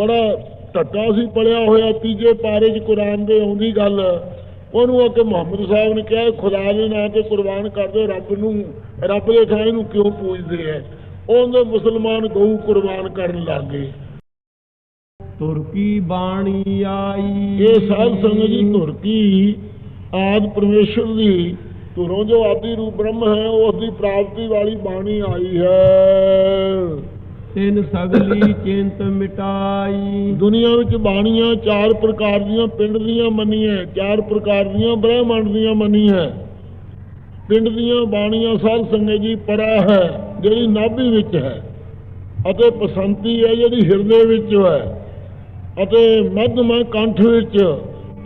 ਬੜਾ ਟੱਟਾ ਸੀ ਪੜਿਆ ਹੋਇਆ ਤੀਜੇ ਪਾਰੇ 'ਚ ਕੁਰਾਨ ਦੇ ਆਉਂਦੀ ਗੱਲ। ਉਹਨੂੰ ਆ ਕੇ ਮੁਹੰਮਦ ਸਾਹਿਬ ਨੇ ਕਿਹਾ ਖੁਦਾ ਦੇ ਨਾਂ ਤੇ ਕੁਰਬਾਨ ਕਰ ਦਿਓ ਰੱਬ ਨੂੰ ਰੱਬ ਦੇ ਥਾਂ ਨੂੰ ਕਿਉਂ ਪੂਜਦੇ ਐ? ਉਹਦੇ ਮੁਸਲਮਾਨ ਗਊ ਕੁਰਬਾਨ ਕਰਨ ਲੱਗ। ਤੁਰਕੀ ਬਾਣੀ ਆਈ। ਇਹ ਸਾਧ ਸੰਗਤ ਜੀ ਤੁਰਕੀ ਆਦ ਪਰਮੇਸ਼ਰ ਦੀ ਧੁਰੋਂ ਜੋ ਆਦੀ ਰੂਪ ਬ੍ਰਹਮ ਹੈ ਉਸ ਦੀ ਪ੍ਰਾਪਤੀ ਵਾਲੀ ਬਾਣੀ ਆਈ ਹੈ। ਤਿੰਨ ਸਗਲੀ ਚਿੰਤ ਮਿਟਾਈ। ਦੁਨੀਆ ਵਿੱਚ ਬਾਣੀਆਂ ਚਾਰ ਪ੍ਰਕਾਰ ਦੀਆਂ ਪਿੰਡ ਦੀਆਂ ਮੰਨੀਆਂ ਚਾਰ ਪ੍ਰਕਾਰ ਦੀਆਂ ਬ੍ਰਹਿਮੰਡ ਦੀਆਂ ਮੰਨੀਆਂ ਪਿੰਡ ਦੀਆਂ ਬਾਣੀਆਂ ਸਾਧ ਸੰਗਤ ਜੀ ਪਰਾ ਹੈ, ਜਿਹੜੀ ਨਾਭੀ ਵਿੱਚ ਹੈ, ਅਤੇ ਪਸੰਤੀ ਹੈ, ਜਿਹੜੀ ਹਿਰਦੇ ਵਿੱਚ ਹੈ, ਅਤੇ ਮੱਧਮ ਕੰਠ ਵਿੱਚ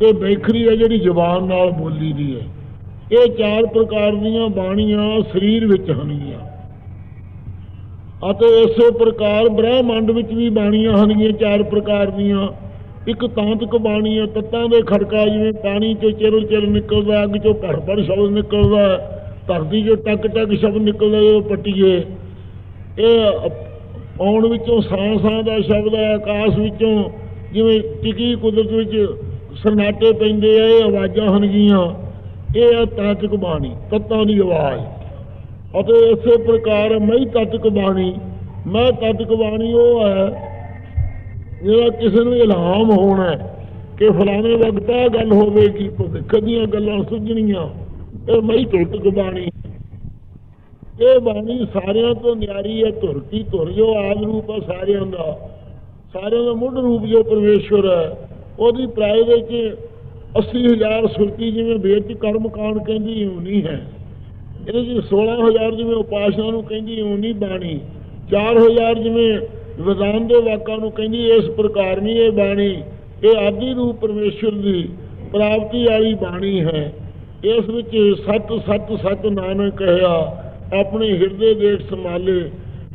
ਤੇ ਬੇਖਰੀ ਹੈ, ਜਿਹੜੀ ਜ਼ੁਬਾਨ ਨਾਲ ਬੋਲੀ ਦੀ ਹੈ। ਇਹ ਚਾਰ ਪ੍ਰਕਾਰ ਦੀਆਂ ਬਾਣੀਆਂ ਸਰੀਰ ਵਿੱਚ ਹਨਗੀਆਂ ਅਤੇ ਇਸੇ ਪ੍ਰਕਾਰ ਬ੍ਰਹਿਮੰਡ ਵਿੱਚ ਵੀ ਬਾਣੀਆਂ ਹਨਗੀਆਂ ਚਾਰ ਪ੍ਰਕਾਰ ਦੀਆਂ। ਇੱਕ ਤਾਂਤਕ ਬਾਣੀ ਹੈ, ਤੱਤਾਂ ਦੇ ਖੜਕਾ ਜਿਵੇਂ ਪਾਣੀ ਚੋਂ ਚਿਰ ਚਿਰ ਨਿਕਲਦਾ, ਅੱਗ ਚੋਂ ਭੜ ਭੜ ਸ਼ਬਦ ਨਿਕਲਦਾ, ਧਰਤੀ ਚੋਂ ਟਕ ਟਕ ਸ਼ਬਦ ਨਿਕਲਦਾ ਉਹ ਪੱਟੀਏ। ਇਹ ਆਉਣ ਵਿੱਚੋਂ ਸਾਂ ਸਾਂ ਦਾ ਸ਼ਬਦ ਹੈ, ਆਕਾਸ਼ ਵਿੱਚੋਂ ਜਿਵੇਂ ਟਿਕੀ ਕੁਦਰਤ ਵਿੱਚ ਸਰਨਾਟੇ ਪੈਂਦੇ ਆ, ਇਹ ਆਵਾਜ਼ਾਂ ਹਨਗੀਆਂ ਇਹ ਹੈ ਤਾਂਤਕ ਬਾਣੀ, ਤੱਤਾਂ ਦੀ ਆਵਾਜ਼। ਅਤੇ ਇਸੇ ਪ੍ਰਕਾਰ ਮਈ ਤਤਕ ਬਾਣੀ, ਮੈਂ ਤਤਕ ਬਾਣੀ ਉਹ ਹੈ, ਜਿਹੜਾ ਕਿਸੇ ਨੂੰ ਇਲਹਾਮ ਹੋਣਾ ਕਿ ਫਲਾਣੇ ਵਕਤ ਇਹ ਗੱਲ ਹੋਵੇਗੀ ਭਵਿੱਖ ਦੀਆਂ ਗੱਲਾਂ ਸੁਝਣੀਆਂ, ਇਹ ਮਈ ਤਤਕ ਬਾਣੀ। ਇਹ ਬਾਣੀ ਸਾਰਿਆਂ ਤੋਂ ਨਿਆਰੀ ਹੈ, ਧੁਰ ਕੀ ਧੁਰ, ਜੋ ਆਦ ਰੂਪ ਹੈ ਸਾਰਿਆਂ ਦਾ। ਸਾਰਿਆਂ ਦਾ ਮੁੱਢ ਰੂਪ ਜੋ ਪਰਮੇਸ਼ਵਰ ਹੈ, ਉਹਦੀ ਪ੍ਰਾਇ ਵਿੱਚ 80000 ਸੁਰਤੀ ਜਿਵੇਂ ਵੇਦ ਕਰਮ ਕਾਂਡ ਕਹਿੰਦੀ ਹੋਣੀ ਹੈ। ਇਹਦੇ ਚ 16000 ਜਿਵੇਂ ਉਪਾਸਨਾ ਨੂੰ ਕਹਿੰਦੀ ਹੋਣੀ ਬਾਣੀ। 4000 ਜਿਵੇਂ ਵਿਧਾਨ ਦੇ ਵਾਕਾਂ ਨੂੰ ਕਹਿੰਦੀ, ਇਸ ਪ੍ਰਕਾਰ ਨਹੀਂ ਇਹ ਬਾਣੀ। ਇਹ ਆਦਿ ਰੂਪ ਪਰਮੇਸ਼ਵਰ ਦੀ ਪ੍ਰਾਪਤੀ ਵਾਲੀ ਬਾਣੀ ਹੈ। ਇਸ ਵਿੱਚ ਸਤ ਸਤ ਸਤ ਨਾਨਕ ਕਹਿਆ ਆਪਣੇ ਹਿਰਦੇ ਦੇਖ ਸੰਭਾਲੇ।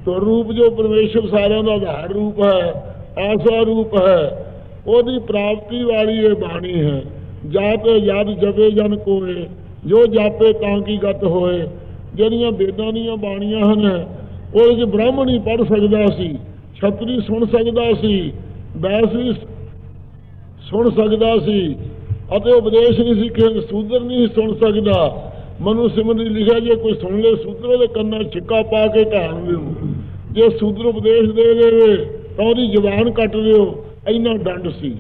ਤੋ ਰੂਪ ਜੋ ਪਰਮੇਸ਼ਵਰ ਸਾਰਿਆਂ ਦਾ ਆਧਾਰ ਰੂਪ ਹੈ, ਆਸਾ ਰੂਪ ਹੈ, ਉਹਦੀ ਪ੍ਰਾਪਤੀ ਵਾਲੀ ਇਹ ਬਾਣੀ ਹੈ। ਜਾਤ ਯਦ ਜਪੇ ਜਨ ਕੋਏ ਜੋ ਜਾਪੇ ਤਾਂ ਕੀ ਗਤ ਹੋਏ? ਜਿਹੜੀਆਂ ਵੇਦਾਂ ਦੀਆਂ ਬਾਣੀਆਂ ਹਨ ਉਹਦੇ ਚ ਬ੍ਰਾਹਮਣ ਹੀ ਪੜ ਸਕਦਾ ਸੀ ਛਤਰੀ ਸੁਣ ਸਕਦਾ ਸੀ, ਬੈਸ ਵੀ ਸੁਣ ਸਕਦਾ ਸੀ, ਅਤੇ ਉਪਦੇਸ਼ ਨਹੀਂ ਸੀ ਕਿ ਸੂਦਰ ਨਹੀਂ ਸੁਣ ਸਕਦਾ। ਮਨੂ ਸਿਮਰਨ ਲਿਖਿਆ, ਜੇ ਕੋਈ ਸੁਣ ਲੈ ਸੂਦਰ ਦੇ ਕੰਨਾਂ ਛਿੱਕਾ ਪਾ ਕੇ ਢਾਣ ਦਿਓ। ਜੇ ਸੂਦਰ ਉਪਦੇਸ਼ ਦੇ ਦੇਵੇ, ਤਾਂ ਉਹਦੀ ਜ਼ੁਬਾਨ ਕੱਟ ਦਿਓ। ਇੰਨਾ ਡੰਡ ਸੀ।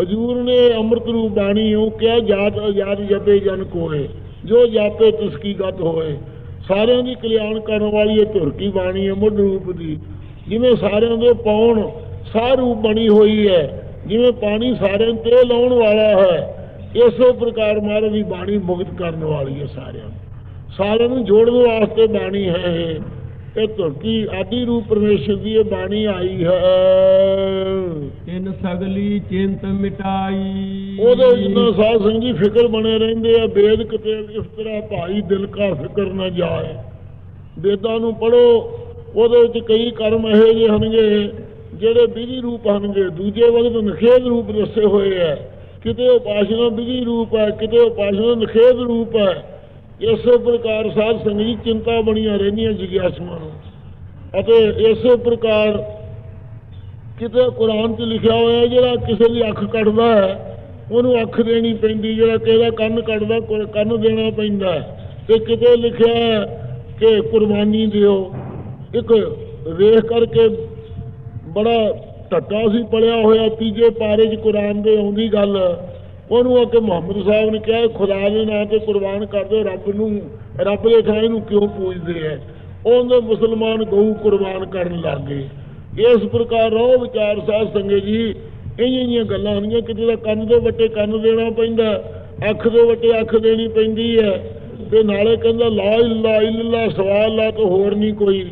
ਹਜੂਰ ਨੇ ਅੰਮ੍ਰਿਤ ਰੂਪ ਬਾਣੀ ਉਹ ਕਿਹਾ, ਜਾਤ ਆਜ਼ਾਦ ਜਪੇ ਜਨ ਕੋਏ, ਜੋ ਜਾਪੇ ਤਿਸ ਕੀ ਗਤ ਹੋਏ। ਸਾਰਿਆਂ ਦੀ ਕਲਿਆਣ ਕਰਨ ਵਾਲੀ ਇਹ ਧੁਰ ਕੀ ਬਾਣੀ ਹੈ? ਮੁੱਢ ਰੂਪ ਦੀ। ਜਿਵੇਂ ਸਾਰਿਆਂ ਦੇ ਪਾਉਣ ਸਾਹ ਰੂਪ ਬਣੀ ਹੋਈ ਹੈ, ਜਿਵੇਂ ਪਾਣੀ ਸਾਰਿਆਂ ਤੇ ਲਾਉਣ ਵਾਲਾ ਹੈ, ਇਸੇ ਪ੍ਰਕਾਰ ਮਹਾਰਾਜ ਦੀ ਬਾਣੀ ਮੁਕਤ ਕਰਨ ਵਾਲੀ ਹੈ ਸਾਰਿਆਂ ਨੂੰ। ਸਾਰਿਆਂ ਨੂੰ ਜੋੜਨ ਵਾਸਤੇ ਬਾਣੀ ਹੈ ਇਹ। ਇਹ ਧੁਰ ਕੀ ਆਦਿ ਰੂਪ ਪਰਮੇਸ਼ਰ ਦੀ ਇਹ ਬਾਣੀ ਆਈ ਹੈ। ਸਗਲੀ ਚਿੰਤ ਮਿਟਾਈ। ਉਹਦੇ ਜਿੰਨਾ ਸਾਧ ਸੰਗ ਜੀ ਫਿਕਰ ਬਣੇ ਰਹਿੰਦੇ ਆ ਵੇਦ ਕਿਤੇ ਇਸ ਤਰ੍ਹਾਂ ਭਾਈ ਦਿਲ ਕਾ ਫਿਕਰ ਨਾ ਜਾਏ। ਵੇਦਾਂ ਨੂੰ ਪੜੋ ਉਹਦੇ ਵਿੱਚ ਕਈ ਕਰਮ ਇਹੋ ਜਿਹੇ ਹਨਗੇ ਜਿਹੜੇ ਵਿਧੀ ਰੂਪ ਹਨਗੇ ਦੂਜੇ ਵਕਤ ਨਖੇਦ ਰੂਪ ਦੱਸੇ ਹੋਏ ਆ। ਕਿਤੇ ਉਪਾਸ਼ਨਾ ਵਿਧੀ ਰੂਪ ਹੈ, ਕਿਤੇ ਉਪਾਸ਼ਨਾ ਨਖੇਦ ਰੂਪ ਹੈ। ਇਸੇ ਪ੍ਰਕਾਰ ਸਾਧ ਸੰਗ ਚਿੰਤਾ ਬਣੀਆਂ ਰਹਿੰਦੀਆਂ ਜਿਗਿਆਸੂਆਂ ਨੂੰ। ਅਤੇ ਇਸੇ ਪ੍ਰਕਾਰ ਕਿਤੇ ਕੁਰਾਨ 'ਚ ਲਿਖਿਆ ਹੋਇਆ ਜਿਹੜਾ ਕਿਸੇ ਦੀ ਅੱਖ ਕੱਟਦਾ ਹੈ, ਉਹਨੂੰ ਅੱਖ ਦੇਣੀ ਪੈਂਦੀ, ਜਿਹੜਾ ਕਿਸੇ ਦਾ ਕੰਨ ਕੱਟਦਾ ਕੰਨ ਦੇਣਾ ਪੈਂਦਾ ਤੇ ਕਿਤੇ ਲਿਖਿਆ ਹੈ ਕਿ ਕੁਰਬਾਨੀ ਦਿਓ। ਇੱਕ ਵੇਖ ਕਰਕੇ ਬੜਾ ਟੱਟਾ ਸੀ ਪੜਿਆ ਹੋਇਆ, ਤੀਜੇ ਪਾਰੇ 'ਚ ਕੁਰਾਨ ਦੇ ਆਉਂਦੀ ਗੱਲ। ਉਹਨੂੰ ਆ ਕੇ ਮੁਹੰਮਦ ਸਾਹਿਬ ਨੇ ਕਿਹਾ, ਖੁਦਾ ਦੇ ਨਾਂ ਤੇ ਕੁਰਬਾਨ ਕਰ ਦਿਓ, ਰੱਬ ਨੂੰ, ਰੱਬ ਦੇ ਥਾਂ ਨੂੰ ਕਿਉਂ ਪੂਜਦੇ ਐ? ਉਹਦੇ ਮੁਸਲਮਾਨ ਗਊ ਕੁਰਬਾਨ ਕਰਨ ਲੱਗ ਗਏ। ਇਸ ਪ੍ਰਕਾਰ ਰੋ ਵਿਚਾਰ ਸਾਧ ਸੰਗਤ ਜੀ, ਇਹੀਆਂ ਜਿਹੀਆਂ ਗੱਲਾਂ ਹੁੰਦੀਆਂ, ਕਿਤੇ ਦਾ ਕੰਨ ਦੇ ਵੱਟੇ ਕੰਨ ਦੇਣਾ ਪੈਂਦਾ, ਅੱਖ ਦੇ ਵੱਟੇ ਅੱਖ ਦੇਣੀ ਪੈਂਦੀ ਹੈ ਤੇ ਨਾਲੇ ਕਹਿੰਦਾ, ਲਾ ਇਲਾ ਇਲਾ ਸਵਾਲ ਲਾ ਤੋਂ ਹੋਰ ਨਹੀਂ ਕੋਈ।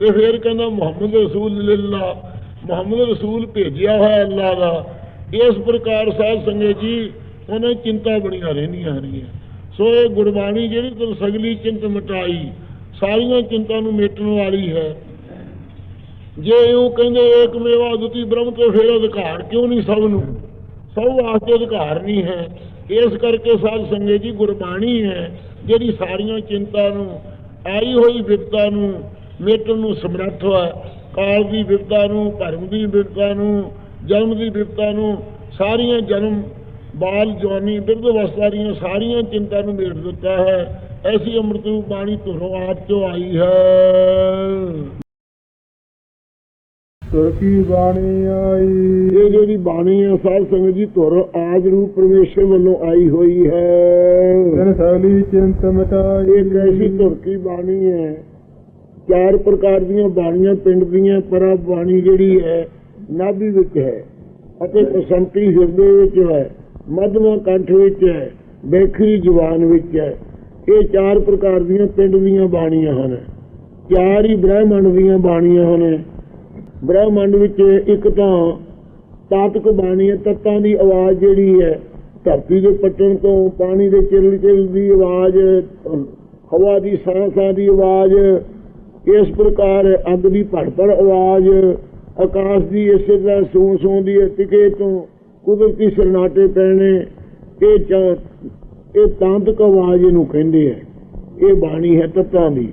ਤੇ ਫਿਰ ਕਹਿੰਦਾ, ਮੁਹੰਮਦ ਰਸੂਲ ਲਿਲਾ ਮੁਹੰਮਦ ਰਸੂਲ ਭੇਜਿਆ ਹੋਇਆ ਅੱਲਾ ਦਾ। ਇਸ ਪ੍ਰਕਾਰ ਸਾਧ ਸੰਗਤ ਜੀ, ਉਹਨੇ ਚਿੰਤਾ ਬਣੀਆਂ ਰਹਿੰਦੀਆਂ ਹਰੀਆਂ ਸੋ ਇਹ ਗੁਰਬਾਣੀ ਜਿਹੜੀ ਤੁਮ ਸਗਲੀ ਚਿੰਤ ਮਟਾਈ, ਸਾਰੀਆਂ ਚਿੰਤਾ ਨੂੰ ਮੇਟਣ ਵਾਲੀ ਹੈ। ਜੇ ਉਹ ਕਹਿੰਦੇ ਏਕ ਮੇਵਾ ਦੁਤੀ ਬ੍ਰਹਮ ਤੋਂ ਫਿਰ ਅਧਿਕਾਰ, ਕਿਉਂ ਨਹੀਂ ਸਭ ਨੂੰ? ਸਭ ਵਾਸਤੇ ਅਧਿਕਾਰ ਨਹੀਂ ਹੈ। ਇਸ ਕਰਕੇ ਸਾਧ ਸੰਗਤ ਜੀ ਗੁਰਬਾਣੀ ਹੈ, ਜਿਹੜੀ ਸਾਰੀਆਂ ਚਿੰਤਾ ਨੂੰ, ਆਈ ਹੋਈ ਵਿਪਤਾ ਨੂੰ ਮੇਟਣ ਨੂੰ ਸਮਰੱਥ ਹੈ। ਕਾਲ ਦੀ ਵਿਪਤਾ ਨੂੰ ਭਰਮ ਦੀ ਵਿਪਤਾ ਨੂੰ, ਜਨਮ ਦੀ ਬਿਪਤਾ ਨੂੰ, ਸਾਰੀਆਂ ਜਨਮ, ਬਾਲ, ਜਵਾਨੀ, ਬਿਰਧ ਅਵਸਥਾ ਦੀਆਂ ਸਾਰੀਆਂ ਚਿੰਤਾ ਨੂੰ ਮੇਟ ਦਿੱਤਾ ਹੈ। ਐਸੀ ਅੰਮ੍ਰਿਤ ਬਾਣੀ ਤੁਹਾਨੂੰ ਆਪ ਚੋਂ ਆਈ ਹੈ। ਤੁਰਕੀ ਬਾਣੀ ਆਈ। ਇਹ ਜਿਹੜੀ ਬਾਣੀ ਹੈ ਸਾਧ ਸੰਗਤ ਜੀ ਧੁਰ ਆਦ ਰੂਪ ਪਰਮੇਸ਼ਰ ਵੱਲੋਂ ਆਈ ਹੋਈ ਹੈ। ਤਨ ਸਗਲੀ ਚਿੰਤ ਮਿਟਾਈ ਇਹ ਐਸੀ ਧੁਰ ਕੀ ਬਾਣੀ ਹੈ ਚਾਰ ਪ੍ਰਕਾਰ ਦੀਆਂ ਬਾਣੀਆਂ ਪਿੰਡ ਦੀਆਂ ਪਰਾ ਬਾਣੀ ਜਿਹੜੀ ਹੈ ਨਾਭੀ ਵਿੱਚ ਹੈ ਅਤੇ ਬਸੰਤੀ ਹਿਰਦੇ ਵਿੱਚ ਹੈ ਮਧਮਾ ਕੰਠ ਵਿੱਚ ਹੈ ਬੇਖਰੀ ਜ਼ੁਬਾਨ ਵਿੱਚ ਹੈ। ਇਹ ਚਾਰ ਪ੍ਰਕਾਰ ਦੀਆਂ ਪਿੰਡ ਦੀਆਂ ਬਾਣੀਆਂ ਹਨ। ਚਾਰ ਹੀ ਬ੍ਰਹਮੰਡ ਦੀਆਂ ਬਾਣੀਆਂ ਹਨ। ਬ੍ਰਹਿਮੰਡ ਵਿੱਚ ਇੱਕ ਤਾਂ ਤਾਤਕ ਬਾਣੀ ਹੈ ਤੱਤਾਂ ਦੀ ਆਵਾਜ਼ ਜਿਹੜੀ ਹੈ, ਧਰਤੀ ਦੇ ਪੱਟਣ ਤੋਂ ਪਾਣੀ ਦੇ ਚਿਰਲ ਚਿਰਲ ਦੀ ਆਵਾਜ਼, ਹਵਾ ਦੀ ਸਾਹ ਸਾਹ ਦੀ ਆਵਾਜ਼, ਇਸ ਪ੍ਰਕਾਰ ਅੱਗ ਦੀ ਭੜ ਭੜ ਆਵਾਜ਼, ਆਕਾਸ਼ ਦੀ ਇਸੇ ਤਰ੍ਹਾਂ ਸੂੰ ਸੂੰ ਦੀ ਟਿਕੇ ਤੋਂ ਕੁਦਰਤੀ ਸਰਨਾਟੇ ਪੈਣੇ, ਇਹ ਚਾ- ਇਹ ਤਾਂਤਕ ਆਵਾਜ਼ ਇਹਨੂੰ ਕਹਿੰਦੇ ਆ। ਇਹ ਬਾਣੀ ਹੈ ਤੱਤਾਂ ਦੀ।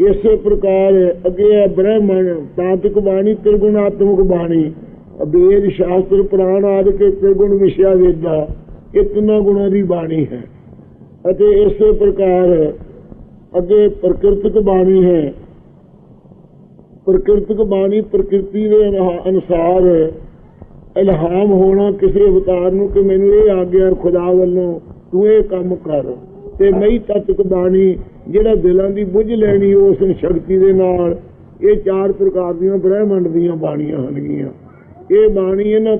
ਇਸੇ ਪ੍ਰਕਾਰ ਅੱਗੇ ਹੈ ਬ੍ਰਹਮਣ, ਤਾਂਤਕ ਬਾਣੀ, ਤ੍ਰਿਗੁਣਾਤਮਕ ਬਾਣੀ। ਅਬੇਦ ਸ਼ਾਸਤਰ, ਪੁਰਾਣ ਆਦਿ ਕੇ ਤ੍ਰਿਗੁਣ ਵਿਸ਼ਾ ਵੇਦਾ, ਇਹ ਤਿੰਨਾਂ ਗੁਣਾਂ ਦੀ ਬਾਣੀ ਹੈ। ਅਤੇ ਇਸੇ ਪ੍ਰਕਾਰ ਅੱਗੇ ਪ੍ਰਕਿਰਤਿਕ ਬਾਣੀ ਹੈ। ਪ੍ਰਕਿਰਤਿਕ ਬਾਣੀ ਪ੍ਰਕਿਰਤੀ ਦੇ ਅਨੁਸਾਰ ਇਲਹਾਮ ਹੋਣਾ ਕਿਸੇ ਅਵਤਾਰ ਨੂੰ ਕਿ ਮੈਨੂੰ ਇਹ ਆਗਿਆ ਖੁਦਾ ਵੱਲੋਂ ਤੂੰ ਇਹ ਕੰਮ ਕਰ। ਤੇ ਮਈ ਤਤਕ ਬਾਣੀ ਜਿਹੜਾ ਦਿਲਾਂ ਦੀ ਬੁੱਝ ਲੈਣੀ ਉਸ ਸ਼ਕਤੀ ਦੇ ਨਾਲ ਇਹ ਚਾਰ ਪ੍ਰਕਾਰ ਦੀਆਂ ਬ੍ਰਹਿਮੰਡ ਦੀਆਂ ਬਾਣੀਆਂ ਹਨਗੀਆਂ ਇਹ ਬਾਣੀ ਇਹਨਾਂ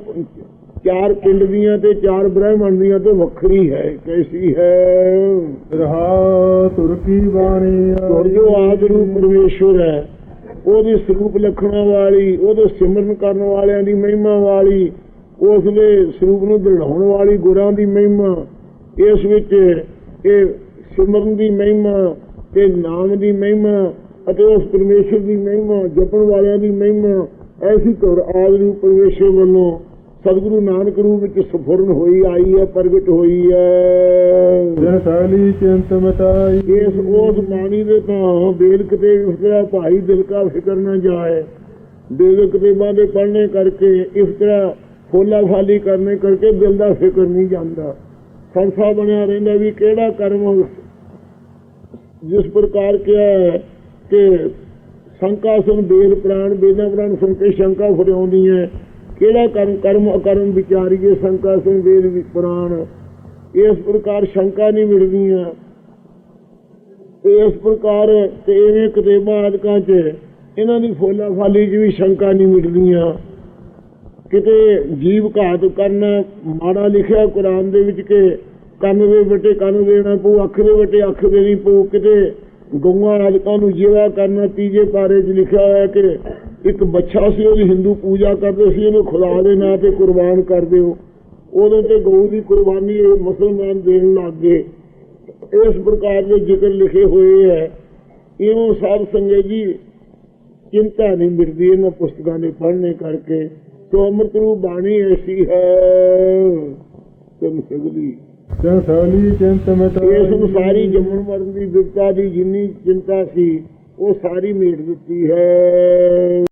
ਚਾਰ ਪਿੰਡ ਦੀਆਂ ਤੇ ਚਾਰ ਬ੍ਰਹਿਮੰਡ ਦੀਆਂ ਤੋਂ ਵੱਖਰੀ ਹੈ ਕੈਸੀ ਹੈ? ਰਹਾ ਤੁਰਕੀ ਬਾਣੀ ਜੋ ਆਦ ਰੂਪ ਪਰਮੇਸ਼ਵਰ ਹੈ। ਉਹਦੇ ਸਰੂਪ ਲਖਣਾ ਵਾਲੀ ਉਹਦੇ ਸਿਮਰਨ ਕਰਨ ਵਾਲਿਆਂ ਦੀ ਮਹਿਮਾ ਵਾਲੀ ਉਸ ਦੇ ਸਰੂਪ ਨੂੰ ਦ੍ਰਿੜਾਉਣ ਵਾਲੀ ਗੁਰਾਂ ਦੀ ਮਹਿਮਾ ਇਸ ਵਿੱਚ ਇਹ ਸਿਮਰਨ ਦੀ ਮਹਿਮਾ ਤੇ ਨਾਮ ਦੀ ਮਹਿਮਾ ਅਤੇ ਉਸ ਪਰਮੇਸ਼ਰ ਦੀ ਮਹਿਮਾ ਜਪਣ ਵਾਲਿਆਂ ਦੀ ਮਹਿਮਾ ਐਸੀ ਤੁਰ ਆਦ ਪਰਮੇਸ਼ਰ ਵੱਲੋਂ ਸਤਿਗੁਰੂ ਨਾਨਕ ਰੂਪ ਵਿੱਚ ਸਫੁਰਨ ਹੋਈ ਆਈ ਹੈ ਪ੍ਰਗਟ ਹੋਈ ਹੈ। ਤਨ ਸਗਲੀ ਚਿੰਤ ਮਿਟਾਈ ਇਸ ਉਸ ਬਾਣੀ ਦੇ ਤਾਂ ਬੇਲ ਕਿਤੇ ਉਸਦਾ ਭਾਈ ਦਿਲ ਕਾ ਫਿਕਰ ਨਾ ਜਾਏ। ਬੇਲ ਕਿਤਾਬਾਂ ਦੇ ਪੜ੍ਹਨੇ ਕਰਕੇ ਇਸ ਤਰ੍ਹਾਂ ਫੋਲਾ ਫਾਲੀ ਕਰਨੇ ਕਰਕੇ ਦਿਲ ਦਾ ਫਿਕਰ ਨਹੀਂ ਜਾਂਦਾ। ਸੰਸਾ ਬਣਿਆ ਰਹਿੰਦਾ ਵੀ ਕਿਹੜਾ ਕਰਮ ਜਿਸ ਪ੍ਰਕਾਰ ਕਿਹਾ ਹੈ ਕਿ ਸ਼ੰਕਾ ਸੁਨ ਬੇਲ ਪ੍ਰਾਣ ਬੇਦਾਂ ਪ੍ਰਾਣ ਸੁਣ ਕੇ ਸ਼ੰਕਾ ਫਰਿਆਉਂਦੀ ਹੈ। ਕਿਹੜਾ ਕਰਮ ਕਰਮ ਅਕਰਮ ਵਿਚਾਰੀਏ, ਸ਼ੰਕਾ ਸੁਨ ਬੇਲ ਵੀ ਪ੍ਰਾਣ। ਇਸ ਪ੍ਰਕਾਰ ਸ਼ੰਕਾ ਨਹੀਂ ਮਿਲਦੀਆਂ। ਇਸ ਪ੍ਰਕਾਰ ਤੇ ਇਵੇਂ ਕਿਤਾਬਾਂ ਆਦਿਕਾਂ 'ਚ ਇਹਨਾਂ ਦੀ ਫੋਲਾ ਫਾਲੀ 'ਚ ਵੀ ਸ਼ੰਕਾ ਨਹੀਂ ਮਿਲਦੀਆਂ। ਕਿਤੇ ਜੀਵ ਘਾਤ ਕਰਨਾ, ਮਾੜਾ ਲਿਖਿਆ ਕੁਰਾਨ ਦੇ ਵਿੱਚ ਕਿ ਕੰਨ ਦੇ ਵਟੇ ਕੰਨ ਦੇਣਾ ਪਊ, ਅੱਖ ਦੇ ਵਟੇ ਅੱਖ ਦੇਣੀ ਪਊ, ਕਿਤੇ ਗਊਆਂ ਆਦਿਕਾਂ ਨੂੰ ਜੀਵਾ ਕਰਨਾ ਤੀਜੇ ਪਾਰੇ 'ਚ ਲਿਖਿਆ ਹੋਇਆ ਕਿ ਇੱਕ ਬੱਚਾ ਸੀ, ਉਹਦੀ ਹਿੰਦੂ ਪੂਜਾ ਕਰਦੇ ਸੀ, ਉਹਨੂੰ ਖੁਦਾ ਦੇ ਨਾਂ ਤੇ ਕੁਰਬਾਨ ਕਰ ਦਿਓ ਉਦੋਂ ਤੇ ਗਊ ਦੀ ਕੁਰਬਾਨੀ ਇਹ ਮੁਸਲਮਾਨ ਦੇਣ ਲੱਗ ਗਏ। ਇਸ ਪ੍ਰਕਾਰ ਦੇ ਜ਼ਿਕਰ ਲਿਖੇ ਹੋਏ ਹੈ। ਇਹਨੂੰ ਸਾਧ ਸੰਗਤ ਜੀ ਚਿੰਤਾ ਨਹੀਂ ਮਿਟਦੀ, ਇਹਨਾਂ ਪੁਸਤਕਾਂ ਦੇ ਪੜ੍ਹਨੇ ਕਰਕੇ। ਸੋ ਅੰਮ੍ਰਿਤ ਰੂਪ ਬਾਣੀ ਐਸੀ ਹੈ ਤੁਮ ਸਗਲੀ ਤਨ ਸਗਲੀ ਚਿੰਤ ਮਿਟਾਈ। ਇਸ ਨੂੰ ਸਾਰੀ ਜੰਮਣ ਮਰਨ ਦੀ ਵਿਪਤਾ ਦੀ ਜਿੰਨੀ ਚਿੰਤਾ ਸੀ, ਉਹ ਸਾਰੀ ਮੀਟ ਦਿੱਤੀ ਹੈ।